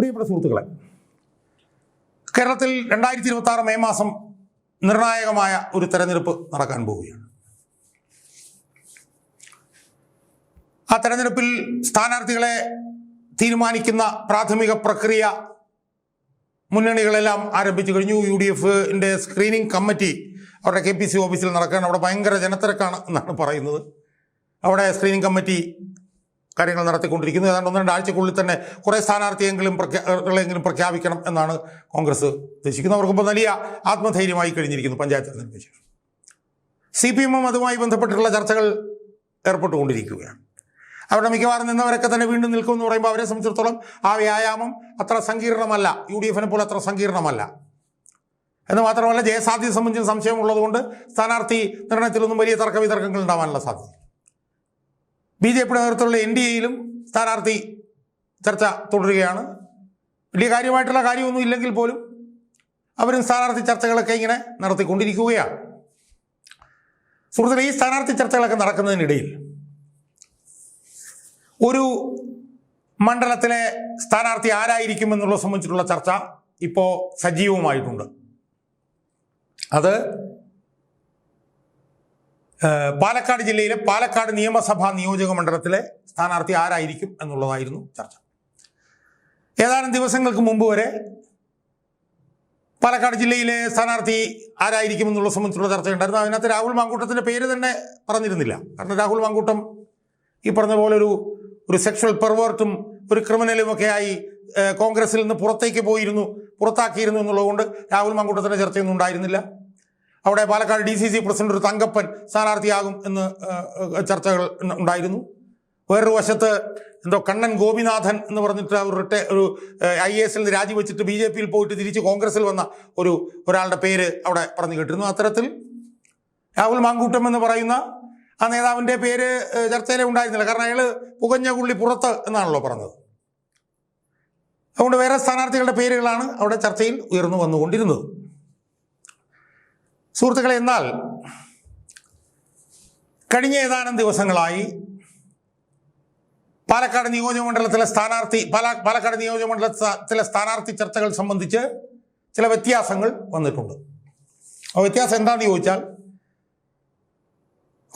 പ്രിയപ്പെട്ട സുഹൃത്തുക്കളെ കേരളത്തിൽ രണ്ടായിരത്തി ഇരുപത്തി ആറ് മെയ് മാസം നിർണായകമായ ഒരു തെരഞ്ഞെടുപ്പ് നടക്കാൻ പോവുകയാണ്. ആ തെരഞ്ഞെടുപ്പിൽ സ്ഥാനാർത്ഥികളെ തീരുമാനിക്കുന്ന പ്രാഥമിക പ്രക്രിയ മുന്നണികളെല്ലാം ആരംഭിച്ചു കഴിഞ്ഞു. യു ഡി എഫിന്റെ സ്ക്രീനിങ് കമ്മിറ്റി അവരുടെ കെ പി സി ഓഫീസിൽ നടക്കുകയാണ്. അവിടെ ഭയങ്കര ജനത്തിരക്കാണ് എന്നാണ് പറയുന്നത്. അവിടെ സ്ക്രീനിങ് കമ്മിറ്റി കാര്യങ്ങൾ നടത്തിക്കൊണ്ടിരിക്കുന്നു. ഏതാണ്ട് ഒന്ന് രണ്ടാഴ്ചക്കുള്ളിൽ തന്നെ കുറേ സ്ഥാനാർത്ഥിയെങ്കിലും പ്രഖ്യാ പ്രഖ്യാപിക്കണം എന്നാണ് കോൺഗ്രസ് ഉദ്ദേശിക്കുന്നത് അവർക്കൊപ്പം വലിയ ആത്മധൈര്യമായി കഴിഞ്ഞിരിക്കുന്നു പഞ്ചായത്ത് തെരഞ്ഞെടുപ്പിന് ശേഷം സി പി എമ്മും അതുമായി ബന്ധപ്പെട്ടിട്ടുള്ള ചർച്ചകൾ ഏർപ്പെട്ടുകൊണ്ടിരിക്കുകയാണ്. അവരുടെ മിക്കവാറും നിന്നവരൊക്കെ തന്നെ വീണ്ടും നിൽക്കുമെന്ന് പറയുമ്പോൾ അവരെ സംബന്ധിച്ചിടത്തോളം ആ വ്യായാമം അത്ര സങ്കീർണമല്ല. യു ഡി എഫിനെ പോലെ അത്ര സങ്കീർണമല്ല. എന്ന് മാത്രമല്ല ജയസാധ്യത സംബന്ധിച്ച് സംശയമുള്ളതുകൊണ്ട് സ്ഥാനാർത്ഥി നിർണയത്തിലൊന്നും വലിയ തർക്ക വിതർക്കങ്ങൾ ഉണ്ടാവാനുള്ള സാധ്യത ബി ജെ പിയുടെ നേതൃത്വത്തിലുള്ള എൻ ഡി എയിലും സ്ഥാനാർത്ഥി ചർച്ച തുടരുകയാണ്. വലിയ കാര്യമായിട്ടുള്ള കാര്യമൊന്നും ഇല്ലെങ്കിൽ പോലും അവരും സ്ഥാനാർത്ഥി ചർച്ചകളൊക്കെ ഇങ്ങനെ നടത്തിക്കൊണ്ടിരിക്കുകയാണ്. സുഹൃത്തുക്കളെ ഈ സ്ഥാനാർത്ഥി ചർച്ചകളൊക്കെ നടക്കുന്നതിനിടയിൽ ഒരു മണ്ഡലത്തിലെ സ്ഥാനാർത്ഥി ആരായിരിക്കും എന്നുള്ളത് സംബന്ധിച്ചിട്ടുള്ള ചർച്ച ഇപ്പോൾ സജീവമായിട്ടുണ്ട്. അത് പാലക്കാട് ജില്ലയിലെ പാലക്കാട് നിയമസഭാ നിയോജക മണ്ഡലത്തിലെ സ്ഥാനാർത്ഥി ആരായിരിക്കും എന്നുള്ളതായിരുന്നു ചർച്ച. ഏതാനും ദിവസങ്ങൾക്ക് മുമ്പ് വരെ പാലക്കാട് ജില്ലയിലെ സ്ഥാനാർത്ഥി ആരായിരിക്കും എന്നുള്ള സംബന്ധിച്ചുള്ള ചർച്ച ഉണ്ടായിരുന്നു അതിനകത്ത് രാഹുൽ മാങ്കൂട്ടത്തിന്റെ പേര് തന്നെ പറഞ്ഞിരുന്നില്ല. കാരണം രാഹുൽ മാങ്കൂട്ടം ഈ പറഞ്ഞ പോലെ ഒരു ഒരു സെക്ഷൽ പെർവേർട്ടും ഒരു ക്രിമിനലും ഒക്കെ ആയി ഏഹ്, കോൺഗ്രസിൽ നിന്ന് പുറത്തേക്ക് പോയിരുന്നു പുറത്താക്കിയിരുന്നു എന്നുള്ളതുകൊണ്ട് രാഹുൽ മാങ്കൂട്ടത്തിന്റെ ചർച്ചയൊന്നും ഉണ്ടായിരുന്നില്ല. അവിടെ Palakkad D C C president ഒരു തങ്കപ്പൻ സ്ഥാനാർത്ഥിയാകും എന്ന് ചർച്ചകൾ ഉണ്ടായിരുന്നു. വേറൊരു വശത്ത് എന്തോ കണ്ണൻ ഗോപിനാഥൻ എന്ന് പറഞ്ഞിട്ട് ഒരു റിട്ടേ ഒരു ഐ എ എസിൽ രാജിവെച്ചിട്ട് ബി ജെ പിയിൽ പോയിട്ട് തിരിച്ച് കോൺഗ്രസിൽ വന്ന ഒരു ഒരാളുടെ പേര് അവിടെ പറഞ്ഞു കേട്ടിരുന്നു. അത്തരത്തിൽ രാഹുൽ മാങ്കൂട്ടം എന്ന് പറയുന്ന ആ നേതാവിന്റെ പേര് ചർച്ചയിലേ ഉണ്ടായിരുന്നില്ല. കാരണം അയാൾ പുകഞ്ഞ കുള്ളി പുറത്ത് എന്നാണല്ലോ പറഞ്ഞത്. അതുകൊണ്ട് വേറെ സ്ഥാനാർത്ഥികളുടെ പേരുകളാണ് അവിടെ ചർച്ചയിൽ ഉയർന്നു വന്നുകൊണ്ടിരുന്നത്. സുഹൃത്തുക്കളെ എന്നാൽ കഴിഞ്ഞ ഏതാനും ദിവസങ്ങളായി പാലക്കാട് നിയോജകമണ്ഡലത്തിലെ സ്ഥാനാർത്ഥി പാല പാലക്കാട് നിയോജകമണ്ഡലത്തിലെ സ്ഥാനാർത്ഥി ചർച്ചകൾ സംബന്ധിച്ച് ചില വ്യത്യാസങ്ങൾ വന്നിട്ടുണ്ട്. ആ വ്യത്യാസം എന്താണെന്ന് ചോദിച്ചാൽ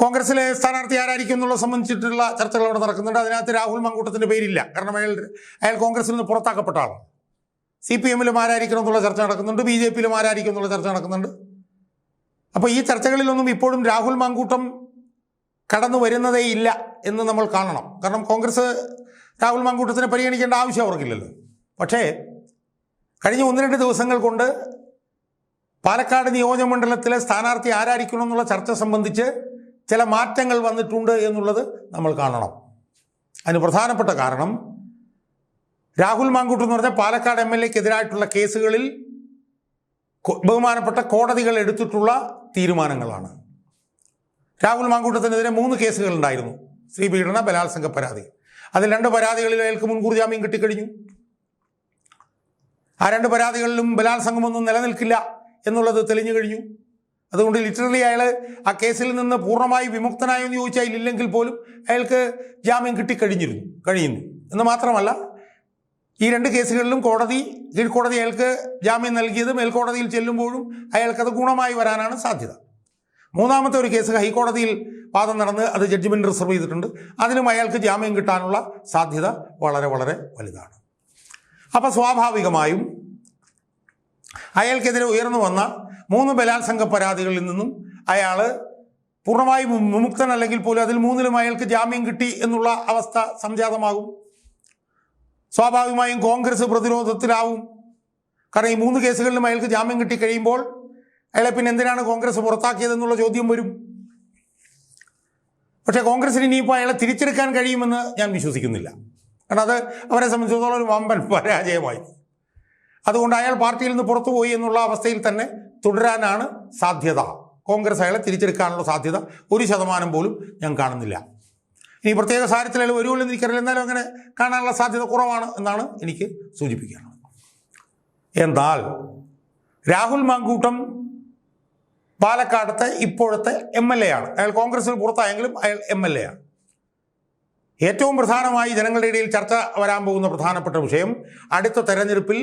കോൺഗ്രസിലെ സ്ഥാനാർത്ഥി ആരായിരിക്കും എന്നുള്ളത് സംബന്ധിച്ചിട്ടുള്ള ചർച്ചകൾ അവിടെ നടക്കുന്നുണ്ട്. അതിനകത്ത് രാഹുൽ മങ്കൂട്ടത്തിന്റെ പേരില്ല. കാരണം അയാൾ അയാൾ കോൺഗ്രസിൽ നിന്ന് പുറത്താക്കപ്പെട്ട ആളാണ്. സി പി എമ്മിലും ആരായിരിക്കണം എന്നുള്ള ചർച്ച നടക്കുന്നുണ്ട്. ബി ജെ പിയിലും ആരായിരിക്കും എന്നുള്ള ചർച്ച നടക്കുന്നുണ്ട്. അപ്പോൾ ഈ ചർച്ചകളിലൊന്നും ഇപ്പോഴും രാഹുൽ മാങ്കൂട്ടം കടന്നു വരുന്നതേ ഇല്ല എന്ന് നമ്മൾ കാണണം. കാരണം കോൺഗ്രസ് രാഹുൽ മാങ്കൂട്ടത്തിനെ പരിഗണിക്കേണ്ട ആവശ്യം അവർക്കില്ലല്ലോ. പക്ഷേ കഴിഞ്ഞ ഒന്ന് രണ്ട് ദിവസങ്ങൾ കൊണ്ട് പാലക്കാട് നിയോജകമണ്ഡലത്തിലെ സ്ഥാനാർത്ഥി ആരായിരിക്കണം എന്നുള്ള ചർച്ച സംബന്ധിച്ച് ചില മാറ്റങ്ങൾ വന്നിട്ടുണ്ട് എന്നുള്ളത് നമ്മൾ കാണണം. അതിന് പ്രധാനപ്പെട്ട കാരണം രാഹുൽ മാങ്കൂട്ടം എന്ന് പറഞ്ഞാൽ പാലക്കാട് എം എൽ എക്കെതിരായിട്ടുള്ള കേസുകളിൽ ബഹുമാനപ്പെട്ട കോടതികൾ എടുത്തിട്ടുള്ള തീരുമാനങ്ങളാണ്. രാഹുൽ മാങ്കൂട്ടത്തിനെതിരെ മൂന്ന് കേസുകൾ ഉണ്ടായിരുന്നു ശ്രീപീഡന ബലാത്സംഗ പരാതി. അതിൽ രണ്ട് പരാതികളിൽ അയാൾക്ക് മുൻകൂർ ജാമ്യം കിട്ടിക്കഴിഞ്ഞു. ആ രണ്ട് പരാതികളിലും ബലാത്സംഗമൊന്നും നിലനിൽക്കില്ല എന്നുള്ളത് തെളിഞ്ഞു കഴിഞ്ഞു. അതുകൊണ്ട് ലിറ്ററലി അയാൾ ആ കേസിൽ നിന്ന് പൂർണമായി വിമുക്തനായെന്ന് ചോദിച്ചാൽ ഇല്ലെങ്കിൽ പോലും അയാൾക്ക് ജാമ്യം കിട്ടിക്കഴിഞ്ഞിരുന്നു കഴിയുന്നു. എന്ന് മാത്രമല്ല ഈ രണ്ട് കേസുകളിലും കോടതി കീഴ്ക്കോടതി അയാൾക്ക് ജാമ്യം നൽകിയത് മേൽക്കോടതിയിൽ ചെല്ലുമ്പോഴും അയാൾക്കത് ഗുണമായി വരാനാണ് സാധ്യത. മൂന്നാമത്തെ ഒരു കേസ് ഹൈക്കോടതിയിൽ വാദം നടന്ന് അത് ജഡ്ജ്മെന്റ് റിസർവ് ചെയ്തിട്ടുണ്ട്. അതിനും അയാൾക്ക് ജാമ്യം കിട്ടാനുള്ള സാധ്യത വളരെ വളരെ വലുതാണ്. അപ്പോൾ സ്വാഭാവികമായും അയാൾക്കെതിരെ ഉയർന്നു വന്ന മൂന്ന് ബലാത്സംഗ പരാതികളിൽ നിന്നും അയാൾ പൂർണമായും വിമുക്തനല്ലെങ്കിൽ പോലും അതിൽ മൂന്നിലും അയാൾക്ക് ജാമ്യം കിട്ടി എന്നുള്ള അവസ്ഥ സംജാതമാകും. സ്വാഭാവികമായും കോൺഗ്രസ് പ്രതിരോധത്തിലാവും. കാരണം ഈ മൂന്ന് കേസുകളിലും അയാൾക്ക് ജാമ്യം കിട്ടി കഴിയുമ്പോൾ അയാളെ പിന്നെ എന്തിനാണ് കോൺഗ്രസ് പുറത്താക്കിയതെന്നുള്ള ചോദ്യം വരും. പക്ഷേ കോൺഗ്രസിന് ഇനിയിപ്പോൾ അയാളെ തിരിച്ചെടുക്കാൻ കഴിയുമെന്ന് ഞാൻ വിശ്വസിക്കുന്നില്ല. കാരണം അത് അവരെ സംബന്ധിച്ചിടത്തോളം ഒരു വമ്പൻ പരാജയമായി. അതുകൊണ്ട് അയാൾ പാർട്ടിയിൽ നിന്ന് പുറത്തുപോയി എന്നുള്ള അവസ്ഥയിൽ തന്നെ തുടരാനാണ് സാധ്യത. കോൺഗ്രസ് അയാളെ തിരിച്ചെടുക്കാനുള്ള സാധ്യത ഒരു ശതമാനം പോലും ഞാൻ കാണുന്നില്ല. ഇനി പ്രത്യേക അയാൾ വരുമല്ലോ എനിക്കറിയില്ല എന്നാലും അങ്ങനെ കാണാനുള്ള സാധ്യത കുറവാണ് എന്നാണ് എനിക്ക് സൂചിപ്പിക്കാനുള്ളത്. എന്നാൽ രാഹുൽ മാങ്കൂട്ടം പാലക്കാടത്തെ ഇപ്പോഴത്തെ എം എൽ എ ആണ്. അയാൾ കോൺഗ്രസിൽ പുറത്തായെങ്കിലും അയാൾ എം എൽ എ ആണ്. ഏറ്റവും പ്രധാനമായി ജനങ്ങളുടെ ഇടയിൽ ചർച്ച വരാൻ പോകുന്ന പ്രധാനപ്പെട്ട വിഷയം അടുത്ത തെരഞ്ഞെടുപ്പിൽ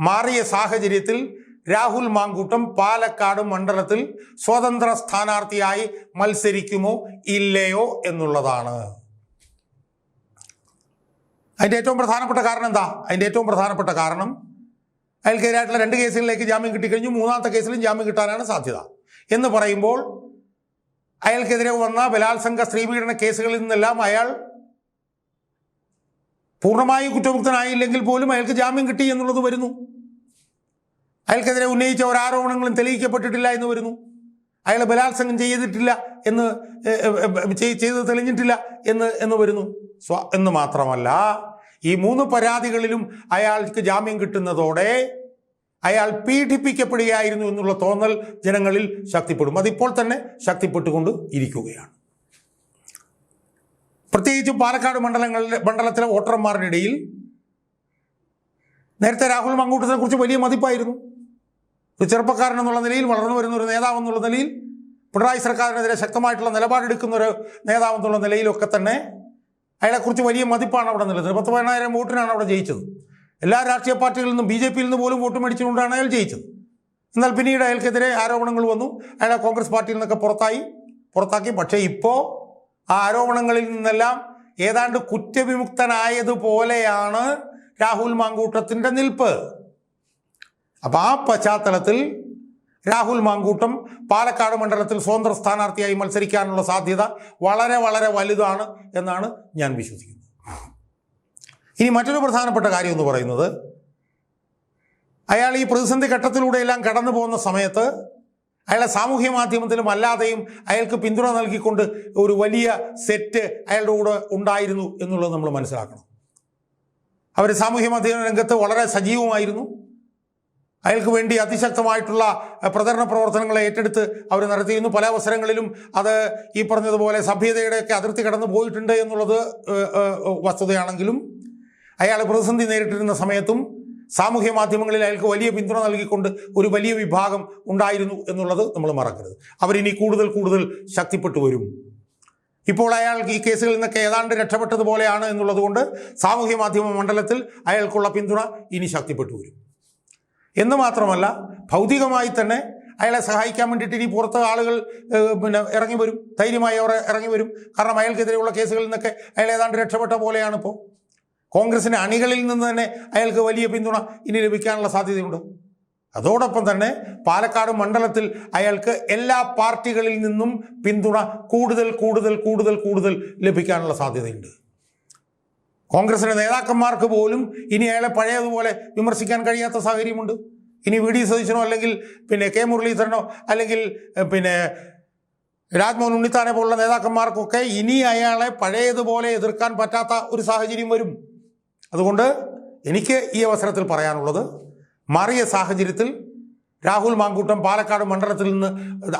മാറിയ സാഹചര്യത്തിൽ രാഹുൽ മാങ്കൂട്ടം പാലക്കാട് മണ്ഡലത്തിൽ സ്വതന്ത്ര സ്ഥാനാർത്ഥിയായി മത്സരിക്കുമോ ഇല്ലയോ എന്നുള്ളതാണ്. അതിന്റെ ഏറ്റവും പ്രധാനപ്പെട്ട കാരണം എന്താ? അതിന്റെ ഏറ്റവും പ്രധാനപ്പെട്ട കാരണം അയാൾക്കെതിരായിട്ടുള്ള രണ്ട് കേസുകളിലേക്ക് ജാമ്യം കിട്ടിക്കഴിഞ്ഞു. മൂന്നാമത്തെ കേസിലും ജാമ്യം കിട്ടാനാണ് സാധ്യത. എന്ന് പറയുമ്പോൾ അയാൾക്കെതിരെ വന്ന ബലാത്സംഗ സ്ത്രീപീഡന കേസുകളിൽ നിന്നെല്ലാം അയാൾ പൂർണമായും കുറ്റമുക്തനായില്ലെങ്കിൽ പോലും അയാൾക്ക് ജാമ്യം കിട്ടി എന്നുള്ളത് വരുന്നു. അയാൾക്കെതിരെ ഉന്നയിച്ച ഒരാരോപണങ്ങളും തെളിയിക്കപ്പെട്ടിട്ടില്ല എന്ന് വരുന്നു. അയാൾ ബലാത്സംഗം ചെയ്തിട്ടില്ല എന്ന് ചെയ്ത് തെളിഞ്ഞിട്ടില്ല എന്ന് എന്ന് വരുന്നു. സ്വ എന്ന് മാത്രമല്ല ഈ മൂന്ന് പരാതികളിലും അയാൾക്ക് ജാമ്യം കിട്ടുന്നതോടെ അയാൾ പീഡിപ്പിക്കപ്പെടുകയായിരുന്നു എന്നുള്ള തോന്നൽ ജനങ്ങളിൽ ശക്തിപ്പെടും. അതിപ്പോൾ തന്നെ ശക്തിപ്പെട്ടുകൊണ്ട് ഇരിക്കുകയാണ്. പ്രത്യേകിച്ചും പാലക്കാട് മണ്ഡലങ്ങളിലെ മണ്ഡലത്തിലെ വോട്ടർമാരുടെ ഇടയിൽ നേരത്തെ രാഹുൽ മങ്കൂട്ടത്തിനെ കുറിച്ച് വലിയ മതിപ്പായിരുന്നു. ഒരു ചെറുപ്പക്കാരൻ എന്നുള്ള നിലയിൽ വളർന്നു വരുന്ന ഒരു നേതാവ് എന്നുള്ള നിലയിൽ പിണറായി സർക്കാരിനെതിരെ ശക്തമായിട്ടുള്ള നിലപാടെടുക്കുന്ന ഒരു നേതാവ് എന്നുള്ള നിലയിലൊക്കെ തന്നെ അയാളെക്കുറിച്ച് വലിയ മതിപ്പാണ് അവിടെ നിലനിന്നത്. പത്ത് പതിനായിരം വോട്ടിനാണ് അവിടെ ജയിച്ചത്. എല്ലാ രാഷ്ട്രീയ പാർട്ടികളിൽ നിന്നും ബി ജെ പിയിൽ നിന്ന് പോലും വോട്ട് മേടിച്ചുകൊണ്ടാണ് അയാൾ ജയിച്ചത്. എന്നാൽ പിന്നീട് അയാൾക്കെതിരെ ആരോപണങ്ങൾ വന്നു. അയാളെ കോൺഗ്രസ് പാർട്ടിയിൽ നിന്നൊക്കെ പുറത്തായി. പുറത്താക്കി. പക്ഷേ ഇപ്പോൾ ആ ആരോപണങ്ങളിൽ നിന്നെല്ലാം ഏതാണ്ട് കുറ്റവിമുക്തനായതുപോലെയാണ് രാഹുൽ മാങ്കൂട്ടത്തിന്റെ നിൽപ്പ്. അപ്പം ആ പശ്ചാത്തലത്തിൽ രാഹുൽ മാങ്കൂട്ടം പാലക്കാട് മണ്ഡലത്തിൽ സ്വതന്ത്ര സ്ഥാനാർത്ഥിയായി മത്സരിക്കാനുള്ള സാധ്യത വളരെ വളരെ വലുതാണ് എന്നാണ് ഞാൻ വിശ്വസിക്കുന്നത്. ഇനി മറ്റൊരു പ്രധാനപ്പെട്ട കാര്യം എന്ന് പറയുന്നത് അയാൾ ഈ പ്രതിസന്ധി ഘട്ടത്തിലൂടെയെല്ലാം കടന്നു പോകുന്ന സമയത്ത് അയാളെ സാമൂഹ്യ മാധ്യമത്തിലും അല്ലാതെയും അയാൾക്ക് പിന്തുണ നൽകിക്കൊണ്ട് ഒരു വലിയ സെറ്റ് അയാളുടെ കൂടെ ഉണ്ടായിരുന്നു എന്നുള്ളത് നമ്മൾ മനസ്സിലാക്കണം. അവർ സാമൂഹ്യ മാധ്യമ രംഗത്ത് വളരെ സജീവമായിരുന്നു. അയാൾക്ക് വേണ്ടി അതിശക്തമായിട്ടുള്ള പ്രചരണ പ്രവർത്തനങ്ങൾ ഏറ്റെടുത്ത് അവർ നടത്തിയിരുന്നു. പല അവസരങ്ങളിലും അത് ഈ പറഞ്ഞതുപോലെ സഭ്യതയുടെയൊക്കെ അതിർത്തി കടന്നു പോയിട്ടുണ്ട് എന്നുള്ളത് വസ്തുതയാണെങ്കിലും അയാൾ പ്രതിസന്ധി നേരിട്ടിരുന്ന സമയത്തും സാമൂഹ്യ മാധ്യമങ്ങളിൽ അയാൾക്ക് വലിയ പിന്തുണ നൽകിക്കൊണ്ട് ഒരു വലിയ വിഭാഗം ഉണ്ടായിരുന്നു എന്നുള്ളത് നമ്മൾ മറക്കരുത്. അവരിനി കൂടുതൽ കൂടുതൽ ശക്തിപ്പെട്ടു വരും. ഇപ്പോൾ അയാൾ ഈ കേസുകളിൽ നിന്നൊക്കെ ഏതാണ്ട് രക്ഷപ്പെട്ടതുപോലെയാണ് എന്നുള്ളതുകൊണ്ട് സാമൂഹ്യ മാധ്യമ മണ്ഡലത്തിൽ അയാൾക്കുള്ള പിന്തുണ ഇനി ശക്തിപ്പെട്ടു വരും. എന്ന് മാത്രമല്ല ഭൗതികമായി തന്നെ അയാളെ സഹായിക്കാൻ വേണ്ടിയിട്ട് ഇനി പുറത്ത് ആളുകൾ പിന്നെ ഇറങ്ങി വരും. ധൈര്യമായി അവർ ഇറങ്ങി വരും. കാരണം അയാൾക്കെതിരെയുള്ള കേസുകളിൽ നിന്നൊക്കെ അയാൾ ഏതാണ്ട് രക്ഷപ്പെട്ട പോലെയാണ് ഇപ്പോൾ കോൺഗ്രസിന്റെ അണികളിൽ നിന്ന് തന്നെ അയാൾക്ക് വലിയ പിന്തുണ ഇനി ലഭിക്കാനുള്ള സാധ്യതയുണ്ട്. അതോടൊപ്പം തന്നെ പാലക്കാട് മണ്ഡലത്തിൽ അയാൾക്ക് എല്ലാ പാർട്ടികളിൽ നിന്നും പിന്തുണ കൂടുതൽ കൂടുതൽ കൂടുതൽ കൂടുതൽ ലഭിക്കാനുള്ള സാധ്യതയുണ്ട്. കോൺഗ്രസിന്റെ നേതാക്കന്മാർക്ക് പോലും ഇനി അയാളെ പഴയതുപോലെ വിമർശിക്കാൻ കഴിയാത്ത സാഹചര്യമുണ്ട്. ഇനി വി ഡി സതീശനോ അല്ലെങ്കിൽ പിന്നെ കെ മുരളീധരനോ അല്ലെങ്കിൽ പിന്നെ രാജ്മോഹൻ ഉണ്ണിത്താനെ പോലുള്ള നേതാക്കന്മാർക്കൊക്കെ ഇനി അയാളെ പഴയതുപോലെ എതിർക്കാൻ പറ്റാത്ത ഒരു സാഹചര്യം വരും. അതുകൊണ്ട് എനിക്ക് ഈ അവസരത്തിൽ പറയാനുള്ളത് മാറിയ സാഹചര്യത്തിൽ രാഹുൽ മാങ്കൂട്ടം പാലക്കാട് മണ്ഡലത്തിൽ നിന്ന്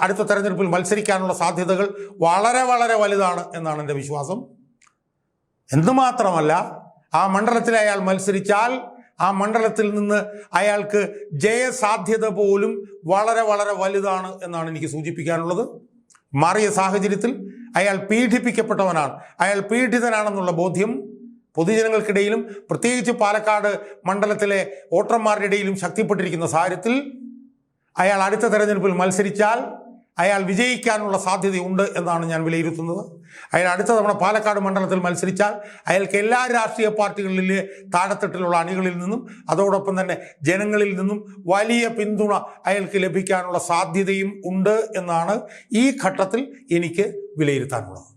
അടുത്ത തെരഞ്ഞെടുപ്പിൽ മത്സരിക്കാനുള്ള സാധ്യതകൾ വളരെ വളരെ വലുതാണ് എന്നാണ് എന്റെ വിശ്വാസം. എന്തുമാത്രമല്ല ആ മണ്ഡലത്തിൽ അയാൾ മത്സരിച്ചാൽ ആ മണ്ഡലത്തിൽ നിന്ന് അയാൾക്ക് ജയസാധ്യത പോലും വളരെ വളരെ വലുതാണ് എന്നാണ് എനിക്ക് സൂചിപ്പിക്കാനുള്ളത്. മാറിയ സാഹചര്യത്തിൽ അയാൾ പീഡിപ്പിക്കപ്പെട്ടവനാണ്. അയാൾ പീഡിതനാണെന്നുള്ള ബോധ്യം പൊതുജനങ്ങൾക്കിടയിലും പ്രത്യേകിച്ച് പാലക്കാട് മണ്ഡലത്തിലെ വോട്ടർമാരുടെ ഇടയിലും ശക്തിപ്പെട്ടിരിക്കുന്ന സാഹചര്യത്തിൽ അയാൾ അടുത്ത തെരഞ്ഞെടുപ്പിൽ മത്സരിച്ചാൽ അയാൾ വിജയിക്കാനുള്ള സാധ്യതയുണ്ട് എന്നാണ് ഞാൻ വിലയിരുത്തുന്നത്. അയാൾ അടുത്ത തവണ പാലക്കാട് മണ്ഡലത്തിൽ മത്സരിച്ചാൽ അയാൾക്ക് എല്ലാ രാഷ്ട്രീയ പാർട്ടികളിലെ താഴെത്തട്ടിലുള്ള അണികളിൽ നിന്നും അതോടൊപ്പം തന്നെ ജനങ്ങളിൽ നിന്നും വലിയ പിന്തുണ അയാൾക്ക് ലഭിക്കാനുള്ള സാധ്യതയും ഉണ്ട് എന്നാണ് ഈ ഘട്ടത്തിൽ എനിക്ക് വിലയിരുത്താനുള്ളത്.